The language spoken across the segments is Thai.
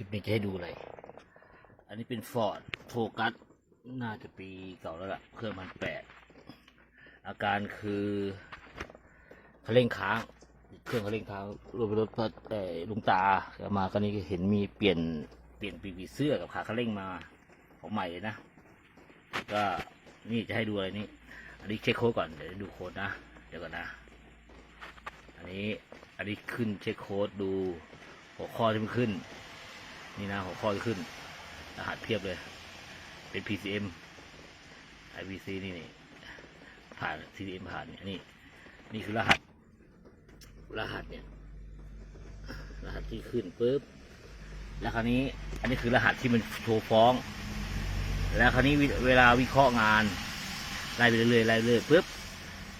ลิปนี้จะให้ดูอะไร อันนี้เป็นฟอร์ดโฟกัสน่าจะปีเก่าแล้วล่ะ เครื่องมันแปดอาการคือเขาเร่งค้าง เครื่องเขาเร่งค้างรถรถพัดเอ่ลุงตาเอามาก็นี่เห็นมีเปลี่ยนเปลี่ยนปีกผีเสื้อกับขาเขาเร่งมาของใหม่นะ ก็นี่จะให้ดูอะไรนี่ อันนี้เช็คโค้ดก่อน เดี๋ยวดูโค้ดนะ เดี๋ยวก่อนนะ อันนี้ อันนี้ขึ้นเช็คโค้ดดูหัวข้อที่มันขึ้น นี่นะหัวข้อขึ้น รหัสเพียบเลย เป็น PCM IPC นี่นี่ผ่าน CDM ผ่านเนี่ยนี่ นี่คือรหัส รหัสเนี่ย รหัสที่ขึ้นปุ๊บ แล้วคราวนี้ อันนี้คือรหัสที่มันโชว์ฟ้อง แล้วคราวนี้เวลาวิเคราะห์งานไล่ไปเรื่อยๆไล่เรื่อยปุ๊บ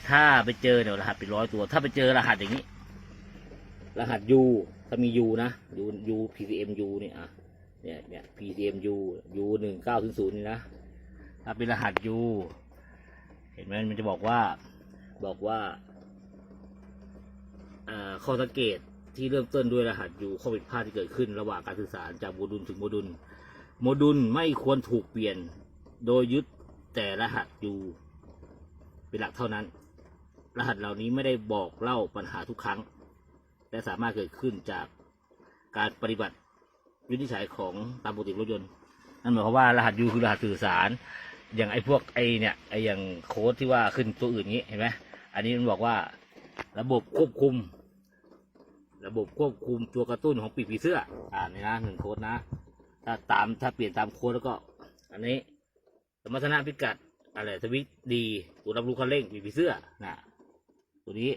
ถ้าไปเจอเนี่ยรหัสเป็นร้อยตัว ถ้าไปเจอรหัสอย่างนี้ รหัส U ถ้ามี U นะ U U PCM U เนี่ยอะเนี่ยเนี่ย PCM U U หนึ่งเก้าถึงศูนย์นี่นะ ถ้าเป็นรหัส U เห็นไหมมันจะบอกว่าบอกว่าอ่าข้อสังเกตที่เริ่มต้นด้วยรหัส U ข้อผิดพลาดที่เกิดขึ้นระหว่างการสื่อสารจากโมดูลถึงโมดูลโมดูลไม่ควรถูกเปลี่ยนโดยยึดแต่รหัส U เป็นหลักเท่านั้น รหัสเหล่านี้ไม่ได้บอกเล่าปัญหาทุกครั้ง และสามารถเกิดขึ้นจากการปฏิบัติวินิจฉัยของตามปกติรถยนต์ นั่นหมายความว่ารหัส U คือรหัสสื่อสาร อย่างไอ้พวกไอ้เนี่ยไอ้อย่างโค้ดที่ว่าขึ้นตัวอื่นนี้เห็นไหมอันนี้มันบอกว่าระบบควบคุม ระบบควบคุมตัวกระตุ้นของปีกผีเสื้อ อ่านี่นะหนึ่งโค้ดนะ ถ้าตามถ้าเปลี่ยนตามโค้ดแล้วก็ อันนี้ สมรรถนะพิกัดอะไรสวิตดีตัวรับรู้คันเร่งปีกผีเสื้อนะตัวนี้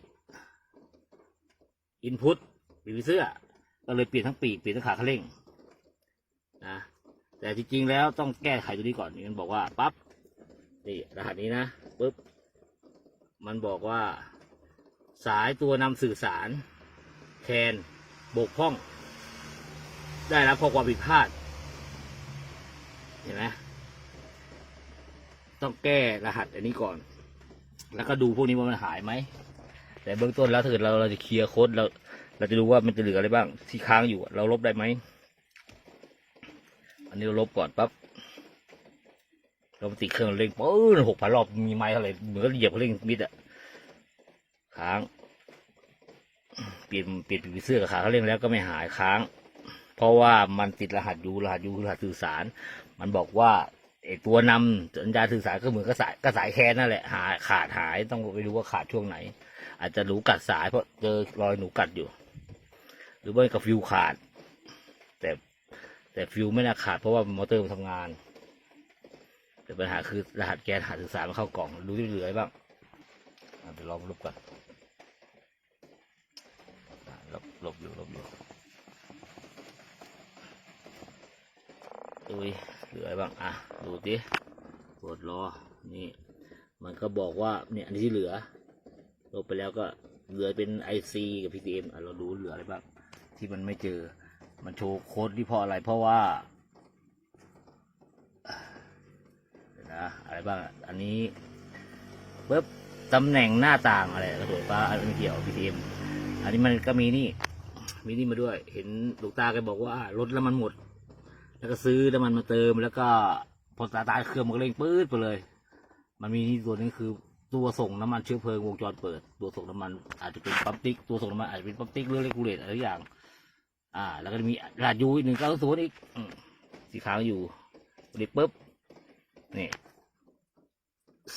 อินพุตปีกเสื้อ ก็เลยเปลี่ยนทั้งปีกเปลี่ยนทั้งขาคันเร่งนะแต่จริงๆแล้วต้องแก้ไขตัวนี้ก่อนมันบอกว่าปั๊บนี่รหัสนี้นะปุ๊บมันบอกว่า สายตัวนำสื่อสารแคนบกพร่อง ได้รับข้อความผิดพลาดเห็นไหมต้องแก้รหัสอันนี้ก่อน แล้วก็ดูพวกนี้ว่ามันหายไหม แต่เบื้องต้นแล้วถ้าเกิดเราเราจะเคลียร์โค้ดเรา เราจะดูว่ามันจะเหลืออะไรบ้างที่ค้างอยู่ เราลบได้ไหม อันนี้เราลบก่อนปั๊บ เราติดเครื่องเร่งปื้นหกพันรอบ มีไม้เท่าไหร่เหมือนกับเหยียบเร่งมิดอะค้าง เปลี่ยนเปลี่ยนปีเสื้อกับขาเขาเร่งแล้วก็ไม่หายค้าง เพราะว่ามันติดรหัสยูรหัสยูคือรหัสสื่อสาร มันบอกว่าไอตัวนำสัญญาสื่อสารก็เหมือนกับสายก็สายแคนนั่นแหละหายขาดหายต้องไปดูว่าขาดช่วงไหน อาจจะหนูกัดสายเพราะเจอรอยหนูกัดอยู่ หรือว่ากับฟิวขาด แต่แต่ฟิวไม่น่าขาดเพราะว่ามอเตอร์มันทำงาน แต่ปัญหาคือรหัสแกนรหัสสื่อสารมันเข้ากล่องดูที่เหลือบ้างเดี๋ยวลองลบก่อนลบลบอยู่ลบอยู่อุ้ยเหลือบ้างอะดูดิกดรอนี่ มันก็บอกว่าเนี่ยอันนี้ที่เหลือลบไปแล้วก็เหลือเป็นไอซีกับพีเอ็มอะเราดูเหลืออะไรบ้าง ที่มันไม่เจอ มันโชว์โค้ดที่เพราะอะไร เพราะว่าเดี๋ยวนะอะไรบ้าง อันนี้ปุ๊บตำแหน่งหน้าต่างอะไรกระโดดฟ้าอันไม่เกี่ยว PTM อันนี้มันก็มีนี่ มีนี่มาด้วย เห็นลูกตาแกบอกว่ารถแล้วมันหมด แล้วก็ซื้อแล้วมันมาเติม แล้วก็พอตาตาเครื่องมันก็เร่งปื๊ดไปเลย มันมีนี่ตัวนึงคือตัวส่งน้ำมันเชื้อเพลิงวงจรเปิด ตัวส่งน้ำมันอาจจะเป็นปั๊มติ๊กตัวส่งน้ำมันอาจจะเป็นปั๊มติ๊กหรือเรกูเลตอะไรอย่าง อ่า แล้วก็จะมีรหัสยูหนึ่งเก้าศูนย์อีกอืมสีขาวอยู่ดิปุ๊บนี่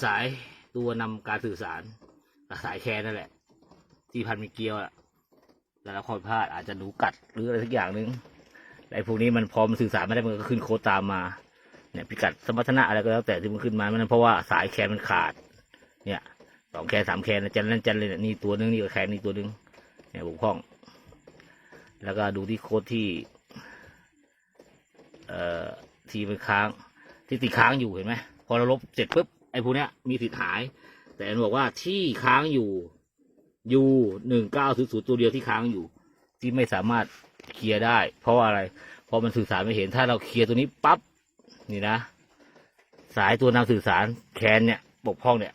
สายตัวนำการสื่อสารกับสายแคร์นั่นแหละ ที่พันมีเกลียวอะแล้วเราข้อผิดพลาดอาจจะหนูกัดหรืออะไรสักอย่างหนึ่งไอ้พวกนี้มันพอมันสื่อสารไม่ได้มันก็ขึ้นโค้ดตามมา เนี่ยพิกัดสมรรถนะอะไรก็แล้วแต่ที่มันขึ้นมามันเพราะว่าสายแคนมันขาด เนี่ยสองแคนสามแคนนะจันนั่นจันเลยเนี่ยนี่ตัวนึงนี่ก็แคนนี่ตัวนึงเนี่ยบกพร่อง แล้วก็ดูที่โค้ดที่เอ่อที่มันค้างที่ติดค้างอยู่เห็นไหมพอเราลบเสร็จปุ๊บไอ้พวกเนี้ยมีสิทธิ์หาย แต่มันบอกว่าที่ค้างอยู่ยูหนึ่งเก้าศูนย์ศูนย์ตัวเดียวที่ค้างอยู่ ที่ไม่สามารถเคลียร์ได้ เพราะอะไรเพราะมันสื่อสารไม่เห็นถ้าเราเคลียร์ตัวนี้ปั๊บนี่นะ สายตัวนำสื่อสารแคนเนี่ยบกพร่องเนี่ย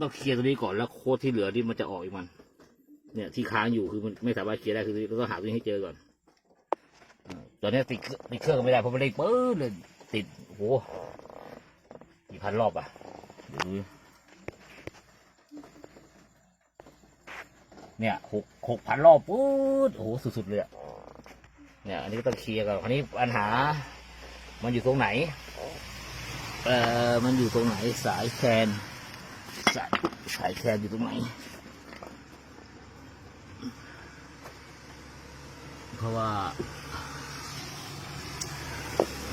ต้องเคลียร์ตัวนี้ก่อนแล้วโค้ดที่เหลือที่มันจะออกอีกมัน เนี่ยที่ค้างอยู่คือมันไม่สามารถเคลียร์ได้คือเราต้องหาตัวนี้ให้เจอก่อนตอนนี้ติดเครื่องติดเครื่องไม่ได้เพราะมันเร่งปื้ดเลยติดโอ้โหกี่พันรอบอะเดี๋ยวดูเนี่ยหกหกพันรอบปื๊ดโอ้โหสุด ๆ เลยอะเนี่ย อันนี้ก็ต้องเคลียร์กันคราวนี้ปัญหา มันอยู่ตรงไหน เอ่อมันอยู่ตรงไหนสายแคนสายสายแคนอยู่ตรงไหน เพราะว่า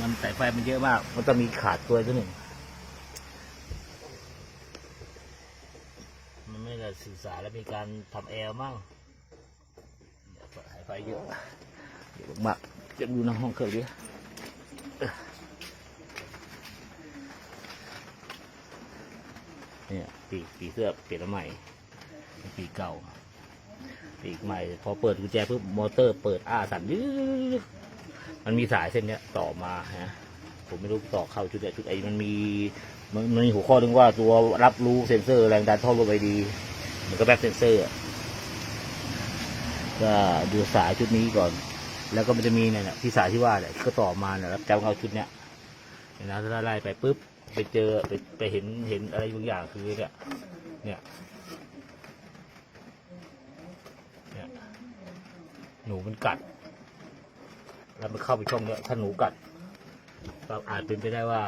มันสายไฟมันเยอะมาก มันจะมีขาดตัวตัวหนึ่ง มันไม่ได้สื่อสารแล้วมีการทำแอร์มั่งสายไฟเยอะเยอะมากจะดูในห้องเครื่องดิเนี่ยปีกปีเสื้อเปลี่ยนใหม่ ปีเก่า ปีกใหม่ พอเปิดกุญแจปุ๊บมอเตอร์เปิดอ้าสั่นยึกมันมีสายเส้นเนี้ยต่อมาฮะผมไม่รู้ต่อเข้าชุดไหนชุดไอ้มันมีมันมันมีหัวข้อถึงว่าตัวรับรู้เซ็นเซอร์แรงดันท่อลมไปดีเหมันก็แบ็คเซ็นเซอร์อะก็ดูสายชุดนี้ก่อน แล้วก็มันจะมีเนี่ยนะที่สายที่ว่าเนี่ยก็ต่อมาเนี่ยรับแจ้งเข้าชุดเนี้ยเห็นะถ้าไล่ไปปุ๊บไปเจอไปไปเห็นเห็นอะไรบางอย่างคือเนี่ยเนี่ย หนูมันกัด แล้วมันเข้าไปช่องเนี้ยถ้าหนูกัดก็อาจเป็นไปได้ว่า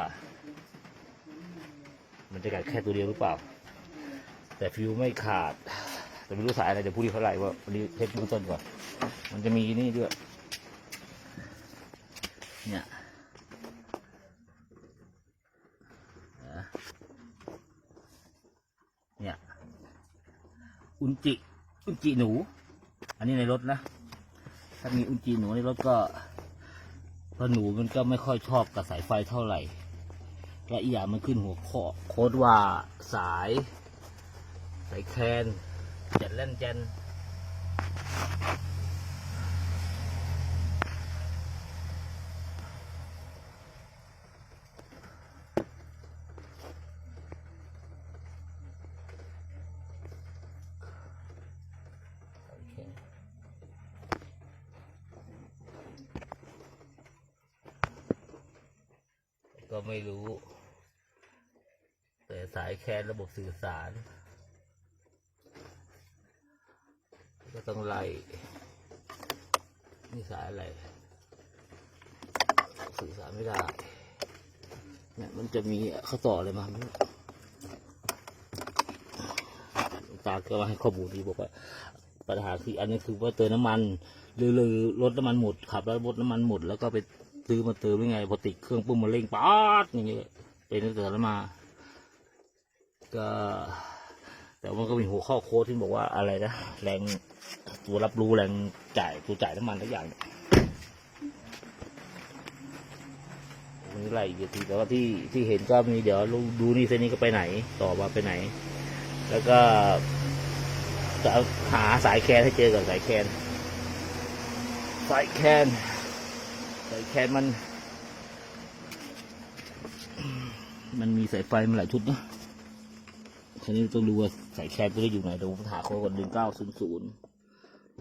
มันจะกัดแค่ตัวเดียวหรือเปล่า แต่ฟิวไม่ขาด แต่ไม่รู้สายอะไรเดี๋ยวพูดที่เท่าไหร่ว่าวันนี้เทสเบื้องต้นก่อน มันจะมีนี่ด้วย เนี่ยเนี่ย อุนจิ อุนจิหนู อันนี้ในรถนะ ถ้ามีอุจจีหนูในรถก็เพราะหนูมันก็ไม่ค่อยชอบกับสายไฟเท่าไหร่ และอีกอย่างมันขึ้นหัวข้อโค้ดว่าสาย สายแคนเจ็ดเล่นเจน ก็ไม่รู้ แต่สายแคนระบบสื่อสาร ก็ต้องไล่นี่สายอะไร สื่อสารไม่ได้ เนี่ยมันจะมีเขาต่ออะไรมาตาก็มาให้ข้อมูลดีบอกว่าปัญหาคืออันนี้คือว่าเติมน้ำมันหรือหรือรถน้ำมันหมดขับแล้วรถน้ำมันหมดแล้วก็ไป ซื้อมาเติมยังไงพอติดเครื่องปุ๊บมันเร่งป๊าดอย่างเงี้ยเป็นตั้งแต่แล้วมา ก็ แต่มันก็มีหัวข้อโค้ดที่บอกว่าอะไรนะแรงตัวรับรู้แรงจ่ายตัวจ่ายน้ำมันทุกอย่างเนี่ยอะไรอีกทีแต่ว่าที่ที่เห็นก็มีเดี๋ยวดูดูนี่เส้นนี้ก็ไปไหน ต่อมาไปไหน แล้วก็จะหาสายแคนให้เจอกับสายแคนสายแคน สายแคนมัน มันมีสายไฟมาหลายชุดนะทีนี้ต้องดูว่าสายแคนตัวนี้อยู่ไหนเดี๋ยวผมหาข้อก่อนหนึ่งเก้าศูนย์ศูนย์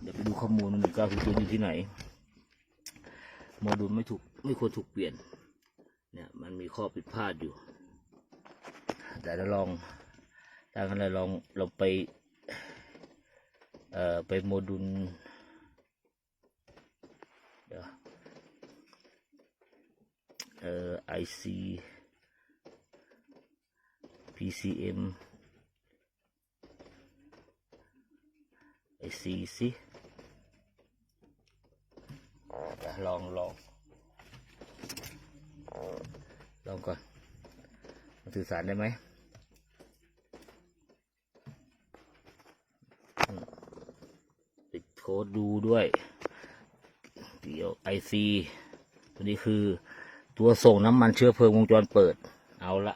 เดี๋ยวไปดูข้อมูลหนึ่งเก้าศูนย์ศูนย์อยู่ที่ไหนโมดูลไม่ถูกไม่ควรถูกเปลี่ยน เนี่ยมันมีข้อผิดพลาดอยู่ แต่เราลองถ้างั้นเราลองลองไป เอ่อไปโมดูลเดี๋ยว เอ่อ IC PCM IC สิลองลองลองก่อนมันสื่อสารได้ไหมติดโค้ดดูด้วย เดี๋ยวไอซีตัวนี้คือ ตัวส่งน้ำมันเชื้อเพลิงวงจรเปิด เอาละ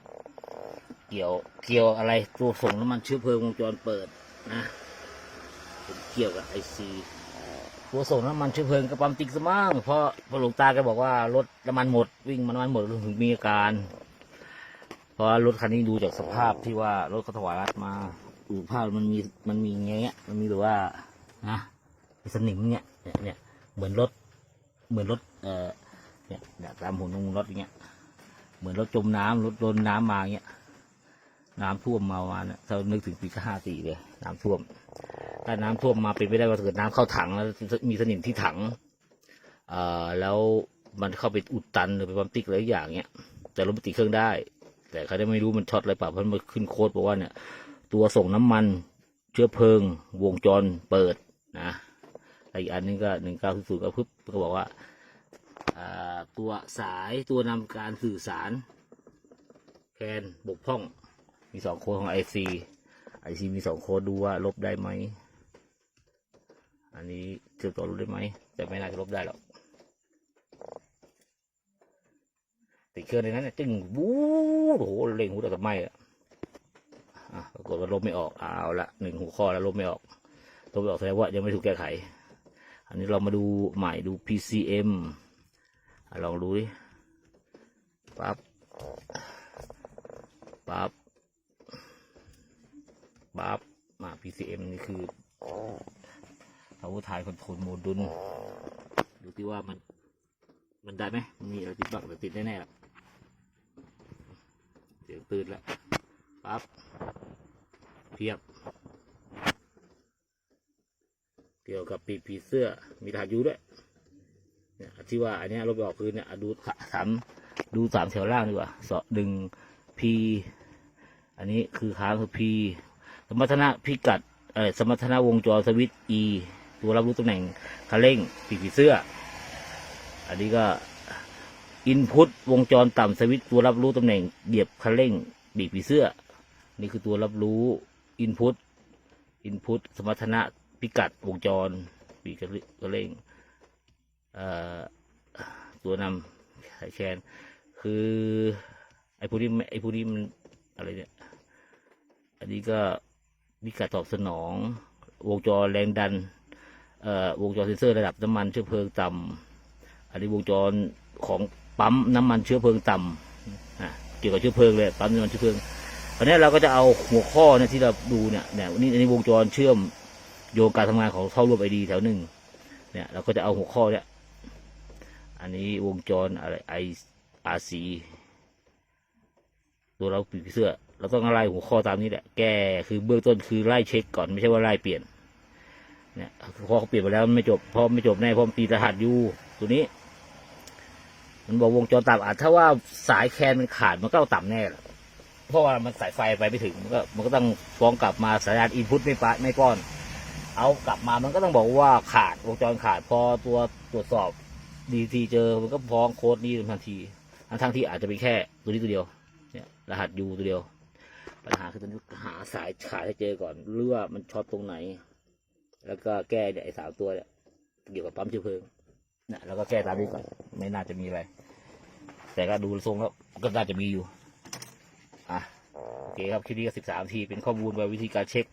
เกี่ยวเกี่ยวอะไรตัวส่งน้ำมันเชื้อเพลิงวงจรเปิดนะเกี่ยวกับไอซีตัวส่งน้ำมันเชื้อเพลิงกระปั๊มติ๊กสมั่งเพราะพหลวงตาแกบอกว่ารถน้ำมันหมดวิ่งมาน้ำมันหมดถึงมีอาการ เพราะรถคันนี้ดูจากสภาพที่ว่ารถเขาถวายรัฐมาดูภาพมันมีมันมีแงะมันมีหรือว่านะสนิมเนี่ยเนี่ยเนี่ยเหมือนรถเหมือนรถเอ่อ เนี่ยเนี่ยตามหัวนุ่งรถอย่างเงี้ย เหมือนรถจมน้ำรถโดนน้ำมาเงี้ย น้ำท่วมมาประมาณเนี่ยเรานึกถึงปีห้าสี่เลย น้ำท่วม ถ้าน้ำท่วมมาเป็นไปได้ว่าเกิดน้ำเข้าถังแล้วมีสนิมที่ถัง เอ่อแล้วมันเข้าไปอุดตันหรือไปปั๊มติ๊กอะไรอย่างเงี้ย แต่รถมันติดเครื่องได้ แต่เขาได้ไม่รู้มันช็อตอะไรเปล่าเพราะมันขึ้นโค้ดบอกว่าเนี่ย ตัวส่งน้ำมันเชื้อเพลิง วงจรเปิดนะอีกอันนึงก็หนึ่งเก้าศูนย์ก็ปึ๊บก็บอกว่า ตัวสายตัวนำการสื่อสารแคนบกพร่อง มีสองโค้ดของไอซีไอซีมีสองโค้ดดูว่าลบได้ไหม อันนี้เชื่อมต่อลบได้ไหม แต่ไม่น่าจะลบได้หรอกติดเครื่องในนั้นเนี่ยจึงวู้โอ้โหเร่งหูแต่กับไม่อะปรากฏว่าลบไม่ออกเอาละหนึ่งหัวข้อแล้วลบไม่ออกลบไม่ออกแสดงว่ายังไม่ถูกแก้ไข อันนี้เรามาดูใหม่ดู PCM ลองดูดิปั๊บปั๊บปั๊บมา PCM นี่คืออาวุธถ่ายคอนโทรลโมดูลดูที่ว่ามัน มันได้ไหมมันมีอะไรติดบ้างแต่ติดแน่ๆล่ะเสียงตื่นแล้วปั๊บเพียบ เกี่ยวกับปีกผีเสื้อมีฐานยูด้วย เนี่ยที่ว่าอันนี้ยลบไปออกคือเนี่ยดูสามดูสามแถวล่างดีกว่าสอหนึ่งพีอันนี้คือค้างคือพีสมรรถนะพิกัดเออสมรรถนะวงจรสวิตช์ E ตัวรับรู้ตำแหน่งคันเร่งปีกผีเสื้อ อันนี้ก็อินพุตวงจรต่ำสวิตช์ตัวรับรู้ตำแหน่งเหยียบคันเร่งบีบผีเสื้อ นี่คือตัวรับรู้อินพุตอินพุตสมรรถนะพิกัดวงจรบีบคันเร่ง ตัวนำสายแคนคือไอ้พวกนี้ไม่ไอ้พวกนี้มันอะไรเนี่ยอันนี้ก็พิกัดตอบสนอง วงจรแรงดันวงจรเซ็นเซอร์ระดับน้ำมันเชื้อเพลิงต่ำอันนี้วงจรของปั๊มน้ำมันเชื้อเพลิงต่ำเกี่ยวกับเชื้อเพลิงเลยปั๊มน้ำมันเชื้อเพลิงตอนนี้เราก็จะเอาหัวข้อเนี่ยที่เราดูเนี่ยเนี่ยนี่อันนี้วงจรเชื่อมโยงการทำงานของท่อรวมไอดีแถวหนึ่งเนี่ยเราก็จะเอาหัวข้อเนี่ย อันนี้วงจรอะไรไออาร์ซีตัวเราปีกเสื้อเราต้องไล่หัวข้อตามนี้แหละ แก้คือเบื้องต้นคือไล่เช็คก่อนไม่ใช่ว่าไล่เปลี่ยนเนี่ยพอเขาเปลี่ยนไปแล้วมันไม่จบพราะไม่จบแน่พราะมันตีรหัสอยู่ตัวนี้ มันบอกวงจรต่ำอาจถ้าว่าสายแคนมันขาดมันก็ต่ำแน่เพราะว่ามันสายไฟไปไม่ถึงมันก็มันก็ต้องฟ้องกลับมาสัญญาณอินพุตไม่ปะไม่ป้อน เอากลับมามันก็ต้องบอกว่าขาดวงจรขาดพอตัวตรวจสอบ ดีทีเจอมันก็ฟ้องโค้ดนี้ทันทีทั้งทั้งที่อาจจะเป็นแค่ตัวนี้ตัวเดียว เนี่ย รหัสยูตัวเดียว ปัญหาคือตอนนี้หาสายขาดให้เจอก่อนหรือว่ามันช็อตตรงไหน แล้วก็แก้เนี่ยไอ้สามตัวเนี่ยเกี่ยวกับปั๊มเชื้อเพลิงเนี่ยแล้วก็แก้ตามนี้ก่อนไม่น่าจะมีอะไร แต่ก็ดูทรงแล้วก็น่าจะมีอยู่ อะโอเคครับคลิปนี้ก็สิบสามทีเป็นข้อมูลไปวิธีการเช็ค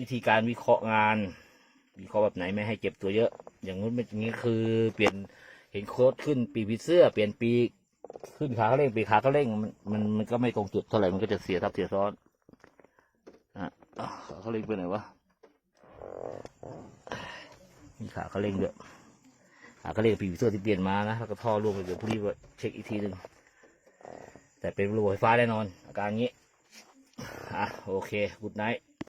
วิธีการวิเคราะห์งาน วิเคราะห์แบบไหนไม่ให้เจ็บตัวเยอะ อย่างนู้นเป็นอย่างนี้คือเปลี่ยนเห็นโค้ดขึ้นปีกผีเสื้อเปลี่ยนปีกขึ้นขาเขาเร่งปีกขาเขาเร่งมันมันมันก็ไม่ตรงจุดเท่าไหร่มันก็จะเสียทับเสียซ้อนอะอะขาเขาเร่งไปไหนวะมีขาเขาเร่งด้วยขาเขาเร่งปีกผีเสื้อที่เปลี่ยนมานะแล้วก็ท่อร่วมไปเดี๋ยวพรุ่งนี้ว่าเช็คอีกทีหนึ่งแต่เป็นระบบไฟฟ้าแน่นอน อาการอย่างนี้อะโอเค กุดไนท์